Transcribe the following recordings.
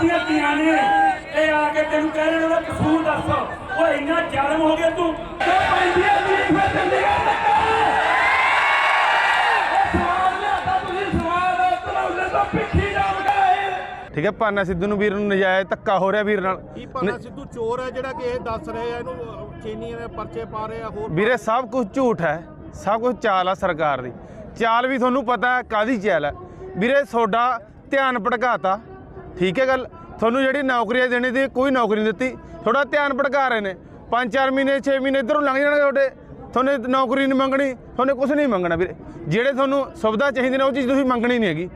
ਦੀਆਂ ਧੀਆਂ ਨੇ। ਇਹ ਆ ਕੇ ਤੈਨੂੰ ਕਹਿ ਰਹੇ ਨੇ ਉਹਦਾ ਕਸੂਰ ਦੱਸ। ਉਹ ਇੰਨਾ ਜ਼ਾਲਮ ਹੋ ਗਿਆ ਤੂੰ। ਤੇ ਪੈਂਦੀ ਹੈ ਤੇਰੀ ਫਿਰ ਚੰਡੀਗੜ੍ਹ ਤੱਕ ਠੀਕ ਹੈ ਪਾਨਾ ਸਿੱਧੂ ਨੂੰ ਵੀਰ ਨੂੰ ਨਜਾਇਜ਼ ਧੱਕਾ ਹੋ ਰਿਹਾ ਵੀਰ ਨਾਲ। ਕੀ ਪਾਣਾ ਸਿੱਧੂ ਚੋਰ ਹੈ ਜਿਹੜਾ ਕਿ ਇਹ ਦੱਸ ਰਹੇ ਆ ਇਹਨੂੰ ਚੀਨੀਆਂ ਨੇ ਪਰਚੇ ਪਾ ਰਹੇ ਆ ਹੋਰ ਵੀਰੇ ਸਭ ਕੁਝ ਝੂਠ ਹੈ। ਸਭ ਕੁਝ ਚਾਲ ਆ ਸਰਕਾਰ ਦੀ। ਚਾਲ ਵੀ ਤੁਹਾਨੂੰ ਪਤਾ ਹੈ ਕਾਦੀ ਚਾਲ ਹੈ। ਵੀਰੇ ਤੁਹਾਡਾ ਧਿਆਨ ਭਟਕਾਤਾ ਠੀਕ ਹੈ ਗੱਲ? ਤੁਹਾਨੂੰ ਜਿਹੜੀ ਨੌਕਰੀਆਂ ਦੇਣੀ ਸੀ, ਕੋਈ ਨੌਕਰੀ ਨਹੀਂ ਦਿੱਤੀ। ਥੋੜਾ ਧਿਆਨ ਭਟਕਾ ਰਹੇ ਨੇ। 5-4 ਮਹੀਨੇ 6 ਮਹੀਨੇ ਇਧਰੋਂ ਲੰਘ ਜਾਣਗੇ ਤੁਹਾਡੇ। ਤੁਹਾਨੂੰ ਨੌਕਰੀ ਨਹੀਂ ਮੰਗਣੀ, ਤੁਹਾਨੂੰ ਕੁਝ ਨਹੀਂ ਮੰਗਣਾ ਵੀਰੇ। ਜਿਹੜੇ ਤੁਹਾਨੂੰ ਸੁਵਿਧਾ ਚਾਹੀਦੀ ਨੇ, ਉਹ ਚੀਜ਼ ਤੁਸੀਂ ਮੰਗਣੀ ਨਹੀਂ ਹੈਗੀ।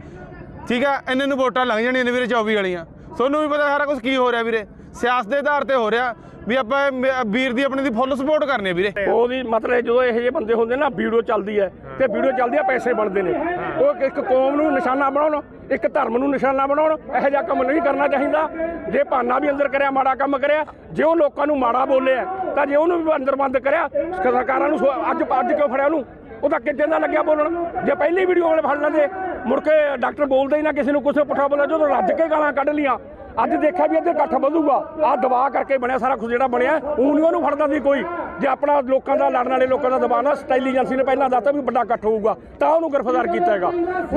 ਠੀਕ ਆ? ਇਹਨਾਂ ਨੂੰ ਵੋਟਾਂ ਲੰਘ ਜਾਣੀਆਂ ਨੇ ਵੀਰੇ 24 ਵਾਲੀਆਂ। ਤੁਹਾਨੂੰ ਵੀ ਪਤਾ ਸਾਰਾ ਕੁਝ ਕੀ ਹੋ ਰਿਹਾ ਵੀਰੇ। ਸਿਆਸਤ ਦੇ ਆਧਾਰ ਤੇ ਹੋ ਰਿਹਾ। ਵੀ ਆਪਾਂ ਮੇ- ਵੀਰ ਦੀ ਆਪਣੀ ਦੀ ਫੁੱਲ ਸਪੋਰਟ ਕਰਨੀ ਹੈ ਵੀਰੇ। ਉਹਦੀ ਮਤਲਬ ਜਦੋਂ ਇਹੋ ਜਿਹੇ ਬੰਦੇ ਹੁੰਦੇ ਨਾ ਵੀਡੀਓ ਚੱਲਦੀ ਹੈ। ਤੇ ਵੀਡੀਓ ਚੱਲਦੀ ਆ ਪੈਸੇ ਬਣਦੇ ਨੇ। ਉਹ ਇੱਕ ਕੌਮ ਨੂੰ ਨਿਸ਼ਾਨਾ ਬਣਾਉਣ ਇੱਕ ਧਰਮ ਨੂੰ ਨਿਸ਼ਾਨਾ ਬਣਾਉਣ ਇਹੋ ਜਿਹਾ ਕੰਮ ਨਹੀਂ ਕਰਨਾ ਚਾਹੀਦਾ। ਜੇ ਭਾਨਾ ਵੀ ਅੰਦਰ ਕਰਿਆ ਮਾੜਾ ਕੰਮ ਕਰਿਆ ਜੇ ਉਹ ਲੋਕਾਂ ਨੂੰ ਮਾੜਾ ਬੋਲਿਆ ਤਾਂ ਜੇ ਉਹਨੂੰ ਵੀ ਅੰਦਰ ਬੰਦ ਕਰਿਆ ਸਰਕਾਰਾਂ ਨੂੰ ਸੋ- ਅੱਜ ਅੱਜ ਕਿਉਂ ਫੜਿਆ ਉਹਨੂੰ? ਉਹ ਤਾਂ ਕਿੱਦਾਂ ਦਾ ਲੱਗਿਆ ਬੋਲਣ? ਜੇ ਪਹਿਲੀ ਵੀਡੀਓ ਵਾਲੇ ਫੜ ਲੈਂਦੇ ਮੁੜ ਕੇ ਡਾਕਟਰ ਬੋਲਦੇ ਹੀ ਨਾ ਕਿਸੇ ਨੂੰ ਕੁਛ ਪੁੱਠਾ ਬੋਲਿਆ ਜਦੋਂ ਰੱਜ ਕੇ ਗਾਲਾਂ ਕੱਢ ਲੀਆਂ ਅੱਜ ਦੇਖਿਆ ਵੀ ਇੱਥੇ ਇਕੱਠ ਵਧੂਗਾ। ਆ ਦਬਾਅ ਕਰਕੇ ਬਣਿਆ ਸਾਰਾ ਕੁਝ ਜਿਹੜਾ ਬਣਿਆ ਉਹ ਨਹੀਂ ਉਹਨੂੰ ਫੜਦਾ ਸੀ ਕੋਈ। ਜੇ ਆਪਣਾ ਲੋਕਾਂ ਦਾ, ਲੜਨ ਵਾਲੇ ਲੋਕਾਂ ਦਾ ਦਬਾਅ ਨਾ ਸਟੈਲੀਜੈਂਸੀ ਨੇ ਪਹਿਲਾਂ ਦੱਸਤਾ ਵੀ ਵੱਡਾ ਇਕੱਠ ਹੋਊਗਾ, ਤਾਂ ਉਹਨੂੰ ਗ੍ਰਿਫਤਾਰ ਕੀਤਾ ਹੈਗਾ।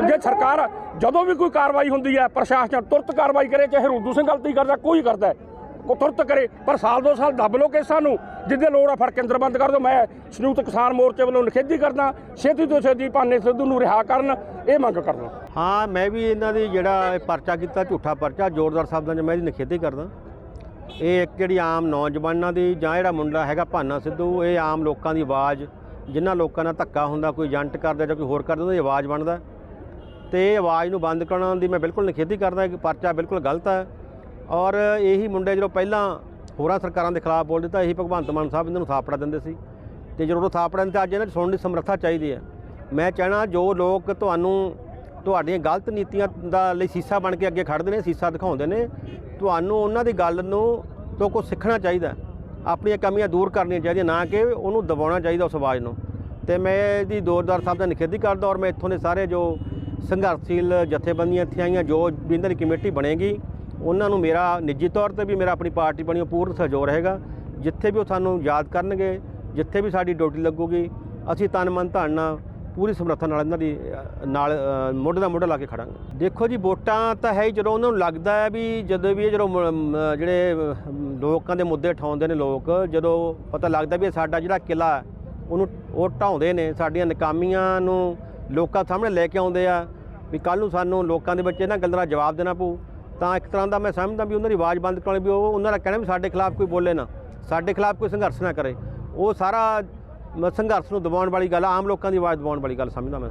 ਜੇ ਸਰਕਾਰ ਜਦੋਂ ਵੀ ਕੋਈ ਕਾਰਵਾਈ ਹੁੰਦੀ ਹੈ, ਪ੍ਰਸ਼ਾਸਨ ਤੁਰਤ ਕਾਰਵਾਈ ਕਰੇ, ਚਾਹੇ ਰੂਦੂ ਸਿੰਘ ਗਲਤੀ ਕਰਦਾ, ਕੋਈ ਕਰਦਾ ਤੁਰਤ ਕਰੇ, ਪਰ ਸਾਲ ਦੋ ਸਾਲ ਦੱਬ ਲੋ ਕੇਸਾਂ ਨੂੰ। ਜਿੱਦੇ ਲੋੜ ਆ ਫੜ ਕੇ ਅੰਦਰ ਬੰਦ ਕਰ ਦਿਓ। ਮੈਂ ਸੰਯੁਕਤ ਕਿਸਾਨ ਮੋਰਚੇ ਵੱਲੋਂ ਨਿਖੇਧੀ ਕਰਦਾ, ਛੇਤੀ ਤੋਂ ਛੇਤੀ ਭਾਨੇ ਸਿੱਧੂ ਨੂੰ ਰਿਹਾ ਕਰਨ, ਇਹ ਮੰਗ ਕਰਦਾ। ਹਾਂ, ਮੈਂ ਵੀ ਇਹਨਾਂ ਦੀ ਜਿਹੜਾ ਪਰਚਾ ਕੀਤਾ, ਝੂਠਾ ਪਰਚਾ, ਜ਼ੋਰਦਾਰ ਸ਼ਬਦਾਂ 'ਚ ਮੈਂ ਇਹਦੀ ਨਿਖੇਧੀ ਕਰਦਾ। ਇਹ ਇੱਕ ਜਿਹੜੀ ਆਮ ਨੌਜਵਾਨਾਂ ਦੀ ਜਾਂ ਜਿਹੜਾ ਮੁੰਡਾ ਹੈਗਾ ਭਾਨਾ ਸਿੱਧੂ, ਇਹ ਆਮ ਲੋਕਾਂ ਦੀ ਆਵਾਜ਼, ਜਿਨ੍ਹਾਂ ਲੋਕਾਂ ਨਾਲ ਧੱਕਾ ਹੁੰਦਾ, ਕੋਈ ਏਜੰਟ ਕਰਦਾ ਜਾਂ ਕੋਈ ਹੋਰ ਕਰਦਾ, ਉਹਦੀ ਆਵਾਜ਼ ਬਣਦਾ। ਤੇ ਇਹ ਆਵਾਜ਼ ਨੂੰ ਬੰਦ ਕਰਾਉਣ ਦੀ ਮੈਂ ਬਿਲਕੁਲ ਨਿਖੇਧੀ ਕਰਦਾ ਕਿ ਪਰਚਾ ਬਿਲਕੁਲ ਗਲਤ ਹੈ ਔਰ ਇਹੀ ਮੁੰਡੇ ਜਦੋਂ ਪਹਿਲਾਂ ਹੋਰਾਂ ਸਰਕਾਰਾਂ ਦੇ ਖਿਲਾਫ ਬੋਲਦੇ ਤਾਂ ਇਹੀ ਭਗਵੰਤ ਮਾਨ ਸਾਹਿਬ ਇਹਨਾਂ ਨੂੰ ਥਾਪੜਾ ਦਿੰਦੇ ਸੀ। ਤੇ ਜਦੋਂ ਉਹ ਥਾਪੜਾ ਦਿੰਦੇ, ਅੱਜ ਇਹਨਾਂ ਦੀ ਸੁਣਨ ਦੀ ਸਮਰੱਥਾ ਚਾਹੀਦੀ ਹੈ। ਮੈਂ ਚਾਹਣਾ ਜੋ ਲੋਕ ਤੁਹਾਨੂੰ, ਤੁਹਾਡੀਆਂ ਗਲਤ ਨੀਤੀਆਂ ਦਾ ਲਈ ਸੀਸਾ ਬਣ ਕੇ ਅੱਗੇ ਖੜਦੇ ਨੇ, ਸੀਸਾ ਦਿਖਾਉਂਦੇ ਨੇ, ਤੁਹਾਨੂੰ ਉਹਨਾਂ ਦੀ ਗੱਲ ਨੂੰ ਤੋਂ ਕੁਝ ਸਿੱਖਣਾ ਚਾਹੀਦਾ ਆਪਣੀਆਂ ਕਮੀਆਂ ਦੂਰ ਕਰਨੀਆਂ ਚਾਹੀਦੀਆਂ, ਨਾ ਕਿ ਉਹਨੂੰ ਦਬਾਉਣਾ ਚਾਹੀਦਾ ਉਸ ਆਵਾਜ਼ ਨੂੰ। ਤੇ ਮੈਂ ਇਹਦੀ ਦੋਰਦਾਰ ਸਾਹਿਬ ਦਾ ਨਿਖੇਧੀ ਕਰਦਾ ਔਰ ਮੈਂ ਇੱਥੋਂ ਦੇ ਸਾਰੇ ਜੋ ਸੰਘਰਸ਼ੀਲ ਜਥੇਬੰਦੀਆਂ ਇੱਥੇ ਆਈਆਂ, ਜੋ ਵੀ ਇਹਨਾਂ ਦੀ ਕਮੇਟੀ ਬਣੇਗੀ ਉਹਨਾਂ ਨੂੰ ਮੇਰਾ ਨਿੱਜੀ ਤੌਰ ਤੇ ਵੀ ਮੇਰਾ ਆਪਣੀ ਪਾਰਟੀ ਬਣੀ ਉਹ ਪੂਰਨ ਸਹਿਯੋਗ ਰਹੇਗਾ। ਜਿੱਥੇ ਵੀ ਉਹ ਸਾਨੂੰ ਯਾਦ ਕਰਨਗੇ ਜਿੱਥੇ ਵੀ ਸਾਡੀ ਡਿਊਟੀ ਲੱਗੂਗੀ ਅਸੀਂ ਤਨ ਮਨ ਧਨ ਨਾਲ ਪੂਰੀ ਸਮਰੱਥਾ ਨਾਲ ਇਹਨਾਂ ਦੀ ਨਾਲ ਅ, ਮੋਢੇ ਨਾਲ ਮੋਢਾ ਲਾ ਕੇ ਖੜਾਂਗੇ। ਦੇਖੋ ਜੀ ਵੋਟਾਂ ਤਾਂ ਹੈ ਹੀ ਜਦੋਂ ਉਹਨਾਂ ਨੂੰ ਲੱਗਦਾ ਹੈ ਵੀ ਜਦੋਂ ਵੀ ਇਹ ਜਦੋਂ ਮ- ਜਿਹੜੇ ਲੋਕਾਂ ਦੇ ਮੁੱਦੇ ਉਠਾਉਂਦੇ ਨੇ ਲੋਕ ਜਦੋਂ ਪਤਾ ਲੱਗਦਾ ਵੀ ਸਾਡਾ ਜਿਹੜਾ ਕਿਲਾ ਉਹਨੂੰ ਉਹ ਢਾਉਂਦੇ ਨੇ ਸਾਡੀਆਂ ਨਕਾਮੀਆਂ ਨੂੰ ਲੋਕਾਂ ਸਾਹਮਣੇ ਲੈ ਕੇ ਆਉਂਦੇ ਆ ਵੀ ਕੱਲ ਨੂੰ ਸਾਨੂੰ ਲੋਕਾਂ ਦੇ ਵਿੱਚ ਇਹਨਾਂ ਗੱਲਾਂ ਦਾ ਜਵਾਬ ਦੇਣਾ ਪਊ। ਤਾਂ ਇੱਕ ਤਰ੍ਹਾਂ ਦਾ ਮੈਂ ਸਮਝਦਾ ਵੀ ਉਹਨਾਂ ਦੀ ਆਵਾਜ਼ ਬੰਦ ਕਰਾਉਣੀ, ਵੀ ਉਹ ਉਹਨਾਂ ਦਾ ਕਹਿਣਾ ਵੀ ਸਾਡੇ ਖਿਲਾਫ ਕੋਈ ਬੋਲੇ ਨਾ, ਸਾਡੇ ਖਿਲਾਫ ਕੋਈ ਸੰਘਰਸ਼ ਨਾ ਕਰੇ। ਉਹ ਸਾਰਾ ਮ- ਸੰਘਰਸ਼ ਨੂੰ ਦਬਾਉਣ ਵਾਲੀ ਗੱਲ, ਆਮ ਲੋਕਾਂ ਦੀ ਆਵਾਜ਼ ਦਬਾਉਣ ਵਾਲੀ ਗੱਲ ਸਮਝਦਾ ਮੈਂ।